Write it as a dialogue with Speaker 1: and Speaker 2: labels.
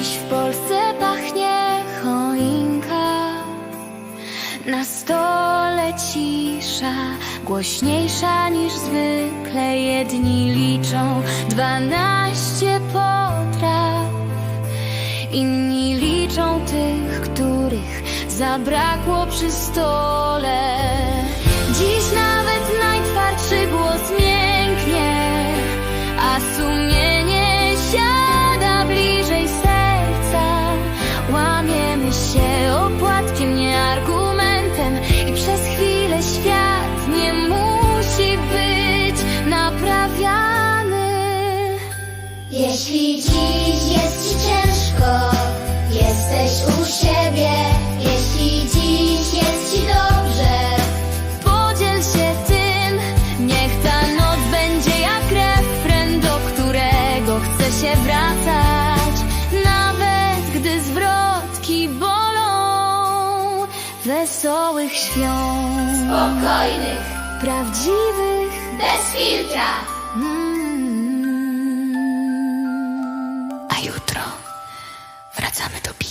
Speaker 1: Dziś w Polsce pachnie choinka. Na stole cisza Głośniejsza niż zwykle. Jedni liczą dwanaście potraw. Inni liczą tych, których zabrakło przy stole. Dziś nawet najtwardszy głos mięknie A sumienie się
Speaker 2: Jeśli dziś jest ci ciężko, jesteś u siebie. Jeśli dziś jest ci dobrze,
Speaker 1: Podziel się tym, niech ta noc będzie jak refren, do którego chce się wracać. Nawet gdy zwrotki bolą, wesołych świąt,
Speaker 2: spokojnych,
Speaker 1: prawdziwych.
Speaker 2: bez filtra.
Speaker 3: 咱们都比